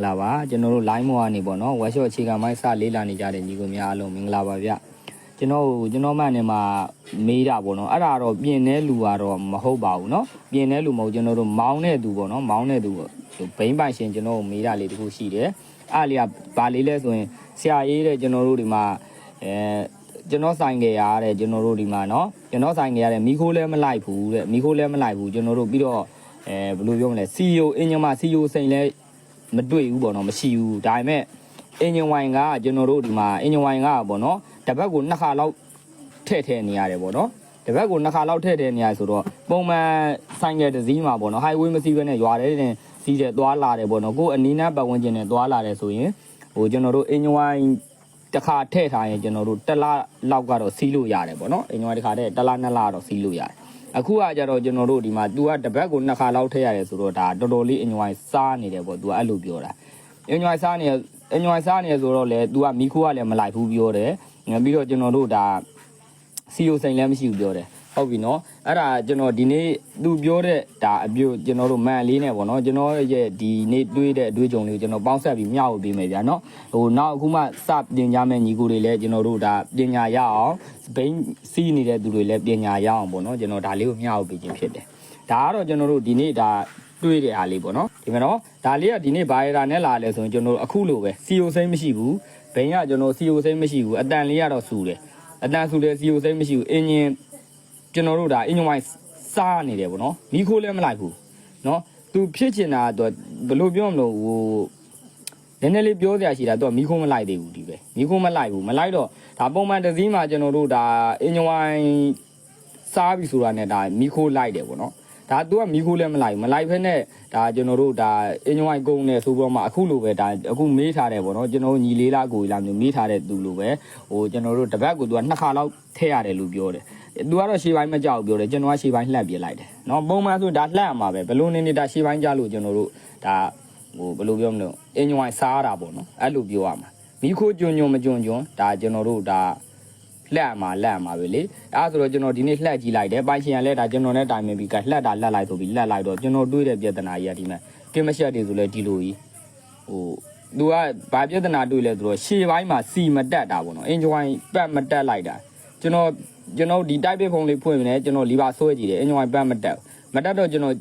င်္ဂလာပါကျွန်တော်တို့ line မောကနေပေါ့နော် workshop အခြေခံပိုင်းစလေးလာနေကြတဲ့ညီကိုများအားလုံးမင်္ဂလာပါဗျကျွန်တော်ကျွန်တော်မှအနေမှာမေးတာပေါ့နော်အဲ့ဒါတော့ပြင်တဲ့လူကတော့မဟုတ်ပါဘူးနော်ပြင်တဲ့လူမဟုတ်ကျွန်တော်တို့မောင်းတဲ့သူပေါ့နော်မောင်းတဲ့သူဘိန်းပိုင်ရှင်ကျွန်တော်မေးတာလေးတခုရှိတယ်အဲ့လေးကဘာလေးလဲဆိုရင်ဆရာရေးတဲ့ကျွန်တော်တို့ဒီမှာအဲကျွန်တော်ဆိုင်ခဲ့ရတဲ့ကျွန်တော်တို့ဒီမှာနော်ကျွန်တော်ဆိုင်ခဲ့ရတဲ့မိခိုးလဲမလိုက်ဘူးတဲ့မိခိုးလဲမလိုက်ဘူးကျွန်တော်တို့ပြီးတော့အဲဘယ်လိုပြောမလဲ CEO အင်ဂျင်မ CEO စိန်လဲ မတွေ့ဘူးပေါ့နော်မရှိဘူးဒါပေမဲ့အင်ဂျင်ဝိုင်ကကျွန်တော်တို့ဒီမှာအင်ဂျင်ဝိုင်ကပေါ့နော်တစ်ဘက်ကိုနှစ်ခါလောက်ထည့်ထည့်နေရတယ်ပေါ့နော်တစ်ဘက်ကိုနှစ်ခါလောက်ထည့်ထည့်နေရဆိုတော့ပုံမှန်ဆိုင်ကယ်တစ်စီးမှာပေါ့နော် highway မစီးဘဲနဲ့ရွာထဲတင်စီးတဲ့သွားလာတယ်ပေါ့နော်ကိုယ်အနီးနားပတ်ဝန်းကျင်နဲ့သွားလာတယ်ဆိုရင်ဟိုကျွန်တော်တို့အင်ဂျင်ဝိုင်တစ်ခါထည့်ထားရင်ကျွန်တော်တို့တစ်လလောက်ကတော့စီးလို့ရတယ်ပေါ့နော်အင်ဂျင်ဝိုင်တစ်ခါတည်းတစ်လနှစ်လတော့စီးလို့ရတယ် အခုကကြတော့ကျွန်တော်တို့ဒီမှာ तू ကတစ်ဘက်ကိုနှစ်ခါလောက်ထည့်ရတယ်ဆိုတော့ဒါတော်တော်လေးအင်ဂျင်ဝိုင်စားနေတယ်ပေါ့ तू ကအဲ့လိုပြောတာ အင်ဂျွိုင်စားနေအင်ဂျွိုင်စားနေဆိုတော့လေ तू ကမီခိုးကလည်းမလိုက်ဘူးပြောတယ်ပြီးတော့ကျွန်တော်တို့ဒါစီယိုစိန်လည်းမရှိဘူးပြောတယ် ဟုတ်ပြီနော်အဲ့ဒါကျွန်တော်ဒီနေ့သူပြောတဲ့ဒါအပြိုကျွန်တော်တို့မန်လေးနဲ့ပေါ့နော်ကျွန်တော်ရဲ့ဒီနေ့တွေးတဲ့အတွေးကြုံလေးကိုကျွန်တော်ပေါင်းဆက်ပြီးမျှဝေပေးမယ်ဗျာနော်ဟိုနောက်အခုမှစပြင်ကြမယ့်ညီကိုတွေလည်းကျွန်တော်တို့ဒါပညာရအောင်ဘိန်းစီးနေတဲ့သူတွေလည်းပညာရအောင်ပေါ့နော်ကျွန်တော်ဒါလေးကိုမျှဝေပေးခြင်းဖြစ်တယ်ဒါကတော့ကျွန်တော်တို့ဒီနေ့ဒါတွေးတဲ့အားလေးပေါ့နော်ဒီမှာနော်ဒါလေးကဒီနေ့ဘာရတာနဲ့လာလဲဆိုရင်ကျွန်တော်တို့အခုလိုပဲစီယိုစိမ့်မရှိဘူးဘိန်းကကျွန်တော်စီယိုစိမ့်မရှိဘူးအတန်လေးကတော့စူတယ်အတန်စူတယ်စီယိုစိမ့်မရှိဘူးအင်ဂျင် ကျွန်တော်တို့ဒါအင်ဂျင်ဝိုင်းစားနေတယ်ပေါ့နော်မီခိုးလည်းမလိုက်ဘူးနော်သူဖြစ်ချင်တာတော့ဘယ်လိုပြောမလို့ဟိုနည်းနည်းလေးပြောစရာရှိတာတော့မီခိုးမလိုက်သေးဘူးဒီပဲမီခိုးမလိုက်ဘူးမလိုက်တော့ဒါပုံမှန်တစ်စည်းမှာကျွန်တော်တို့ဒါအင်ဂျင်ဝိုင်းစားပြီဆိုတာနဲ့ဒါမီခိုးလိုက်တယ်ပေါ့နော် ဒါ तू ကမီးခိုးလည်းမလိုက်ဘူးမလိုက်ဖ ೇನೆ ဒါကျွန်တော်တို့ဒါအင်ဂျင်ဝိုင်ကုန်းနေဆိုတော့မှအခုလိုပဲဒါအခုမေးထားတယ်ပေါ့နော်ကျွန်တော်တို့ညီလေးလားကိုကြီးလားမျိုးမေးထားတဲ့သူလိုပဲဟိုကျွန်တော်တို့တပတ်ကို तू ကနှစ်ခါလောက်ထည့်ရတယ်လို့ပြောတယ် तू ကတော့ရှေးပိုင်းမကြောက်ဘူးပြောတယ်ကျွန်တော်ကရှေးပိုင်းလှက်ပြလိုက်တယ်နော်ပုံမှန်ဆိုဒါလှက်ရမှာပဲဘလို့နေနေဒါရှေးပိုင်းကြလို့ကျွန်တော်တို့ဒါဟိုဘယ်လိုပြောမလို့အင်ဂျင်ဝိုင်စားရတာပေါ့နော်အဲ့လိုပြောရမှာမီးခိုးကြွညွန်မကြွညွန်ဒါကျွန်တော်တို့ဒါလှက်မှာလှက်မှာပဲလေအဲဒါဆိုတော့ကျွန်တော်ဒီနေ့လှက်ကြည့်လိုက်တယ်ပိုင်ရှင်ကလည်းဒါကျွန်တော်နဲ့တိုင်ပင်ပြီးကလှက်တာလှက်လိုက်ဆိုပြီးလှက်လိုက်တော့ကျွန်တော်တွေးတဲ့ပြဿနာကြီးကဒီမှာကင်းမရှက်တွေဆိုလဲဒီလိုကြီးဟိုသူကဘာပြဿနာတွေးလဲဆိုတော့ရှေ့ပိုင်းမှာစီမတက်တာပေါ့နော်အင်ဂျွိုင်းပတ်မတက်လိုက်တာကျွန်တော် ကျွန်တော်ဒီတိုက်ပစ်ဖုံးလေးဖွင့်နေကျွန်တော်လီဘာဆွဲကြည့်တယ်အင်ဂျွိုင်းပတ်မတက်မတက်တော့ကျွန်တော်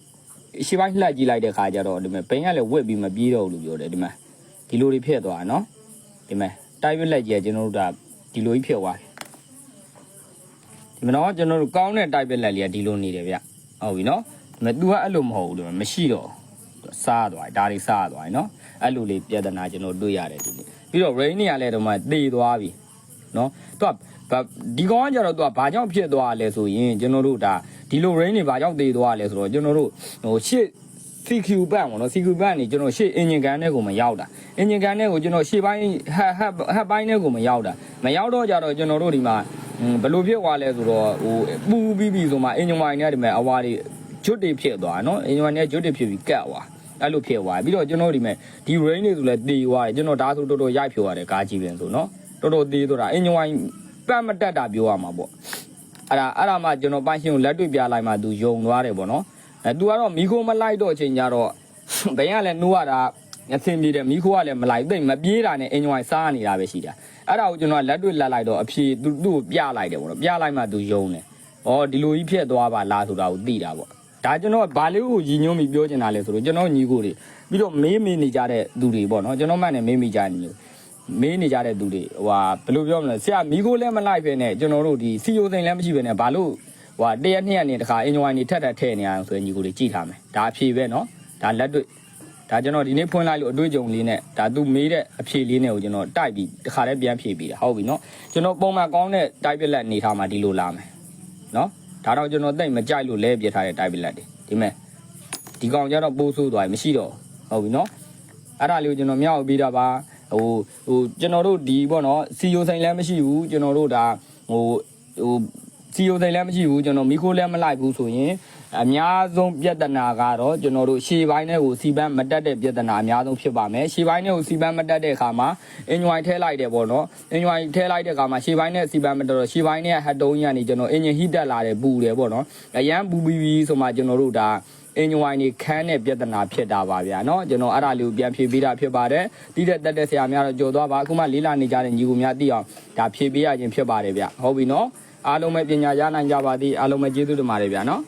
ရှေ့ပိုင်းလှက်ကြည့်လိုက်တဲ့ခါကျတော့ဒီမှာဘိန်းကလည်းဝက်ပြီးမပြေးတော့ဘူးလို့ပြောတယ်ဒီမှာဒီလိုတွေဖြစ်သွားတာနော်ဒီမှာတိုက်ပစ်လက်ကြီးကကျွန်တော်တို့ကဒီလိုကြီးဖြစ်သွားတယ်ဒီမနော်ကျွန်တော်တို့ကောင်းတဲ့တိုက်ပက်လက်လေးကဒီလိုနေတယ်ဗျဟုတ်ပြီနော်ဒါပေမဲ့ तू ကအဲ့လိုမဟုတ်ဘူးလို့မရှိတော့ဘူးစားသွားတယ်ဒါတွေစားသွားတယ်နော်အဲ့လိုလေးပြဿနာကျွန်တော်တွေ့ရတယ်ဒီနေ့ပြီးတော့ rain နေရလဲတော့မှတေသွားပြီ နော် तू ကဒီကောင်ကကြတော့ तू ကဘာကြောင့်ဖြစ်သွားလဲဆိုရင်ကျွန်တော်တို့ဒါဒီလို rain နေဘာကြောင့်တေသွားလဲဆိုတော့ကျွန်တော်တို့ဟိုရှေ့ CQ ပန့်ပေါ့နော် CQ ပန့်နေကျွန်တော်ရှေ့ engine gun နဲ့ကိုမရောက်တာ engine gun နဲ့ကိုကျွန်တော်ရှေ့ပိုင်းဟက်ဟက်ဟက်ပိုင်းနဲ့ကိုမရောက်တာမရောက်တော့ကြတော့ကျွန်တော်တို့ဒီမှာဘယ်လိုဖြစ်သွားလဲဆိုတော့ဟိုပူပြီးပြီဆိုမှ engine wire နဲ့ဒီမှာအဝါတွေဂျွတ်တွေဖြစ်သွားနော် engine wire နဲ့ဂျွတ်တွေဖြစ်ပြီးကတ်သွားအဲ့လိုဖြစ်သွားပြီးတော့ကျွန်တော်ဒီမှာဒီ rain တွေဆိုလဲတေသွားတယ်ကျွန်တော်ဒါဆိုတော်တော်ရိုက်ဖြိုရတယ်ကားကြီးပင်ဆိုနော် တော်တော်တေးသွားတာ engine wire ပတ်မတက်တာပြောရမှာပေါ့အဲ့ဒါအဲ့ဒါမှကျွန်တော်ပိုင်းရှင်ကိုလက်တွေ့ပြလိုက်မှသူယုံသွားတယ်ပေါ့နော်အဲ तू ကတော့မီခိုးမလိုက်တော့အချိန်ကြတော့ဘယ်ကလည်းနိုးရတာအဆင်ပြေတယ်မီခိုးကလည်းမလိုက်သိမ့်မပြေးတာနဲ့အင်ဂျင်ဝိုင်စားနေတာပဲရှိတာအဲ့ဒါကိုကျွန်တော်ကလက်တွေ့လက်လိုက်တော့အဖြေသူသူ့ကိုပြလိုက်တယ်ပေါ့နော်ပြလိုက်မှသူယုံတယ်ဩဒီလိုကြီးဖြစ်သွားပါလားဆိုတာကိုသိတာပေါ့ဒါကျွန်တော်ဘာလေးကိုရည်ညွှန်းပြီးပြောချင်တာလဲဆိုတော့ကျွန်တော်ညီကိုတွေပြီးတော့မေးမေးနေကြတဲ့သူတွေပေါ့နော်ကျွန်တော်မှတ်နေမေးမိကြတယ်မျိုး မေးနေကြတဲ့သူတွေဟိုဟာဘယ်လိုပြောမလဲဆရာမီကိုလည်းမလိုက်ပဲနဲ့ကျွန်တော်တို့ဒီစီယိုစိန်လည်းမရှိပဲနဲ့ဘာလို့ဟိုဟာတရက်နှစ်ရက်နေတခါအင်ဂျင်ဝိုင်နေထက်ထက်ထည့်နေအောင်ဆိုရင်ညီကိုတွေကြည့်ထားမယ်ဒါအဖြေပဲနော်ဒါလက်တွေ့ဒါကျွန်တော်ဒီနေ့ဖွင့်လိုက်လို့အတွေ့အကြုံလေးနဲ့ဒါသူမေးတဲ့အဖြေလေးနဲ့ကိုကျွန်တော်တိုက်ပြီးတခါတည်းပြန်ဖြေပြီးတာဟုတ်ပြီနော်ကျွန်တော်ပုံမှန်ကောင်းတဲ့တိုက်ပလက်နေထားမှာဒီလိုလာမယ်နော်ဒါတော့ကျွန်တော်တိတ်မကြိုက်လို့လဲပြထားတဲ့တိုက်ပလက်တွေဒီမဲ့ဒီကောင်ကျတော့ပိုးဆိုးသွားပြီမရှိတော့ဟုတ်ပြီနော်အဲ့ဒါလေးကိုကျွန်တော်မြောက်ပြီးတာပါ ဟိုဟိုကျွန်တော်တို့ဒီပေါ့နော်စီယိုဆိုင်လည်းမရှိဘူးကျွန်တော်တို့ဒါဟိုဟိုစီယိုဆိုင်လည်းမရှိဘူးကျွန်တော်မီခိုလည်းမလိုက်ဘူးဆိုရင်အများဆုံးပြဿနာကတော့ကျွန်တော်တို့ရှေ့ပိုင်းနဲ့ကိုစီပန်းမတက်တဲ့ပြဿနာအများဆုံးဖြစ်ပါမယ်ရှေ့ပိုင်းနဲ့ကိုစီပန်းမတက်တဲ့အခါမှာအင်ဂျွိုင်ထဲလိုက်တယ်ပေါ့နော်အင်ဂျွိုင်ထဲလိုက်တဲ့အခါမှာရှေ့ပိုင်းနဲ့စီပန်းမတက်တော့ရှေ့ပိုင်းနဲ့ဟတ်တုံးကြီးကနေကျွန်တော်အင်ဂျင်ဟီတက်လာတယ်ပူတယ်ပေါ့နော်အရန်ပူပြီးပြီးဆိုမှကျွန်တော်တို့ဒါဟ အင်ဂျင်ဝိုင်တွေခန်းတဲ့ပြဿနာဖြစ်တာပါဗျာเนาะကျွန်တော်အဲ့ဒါလေးကိုပြန်ဖြေပေးတာဖြစ်ပါတယ်တိတဲ့တက်တဲ့ဆရာများတော့ကြော်သွားပါအခုမှလေးလာနေကြတဲ့ညီကိုများသိအောင်ဒါဖြေပေးရခြင်းဖြစ်ပါတယ်ဗျဟုတ်ပြီเนาะအားလုံးပဲပညာရနိုင်ကြပါသည်အားလုံးပဲကျေးဇူးတင်ပါတယ်ဗျာเนาะ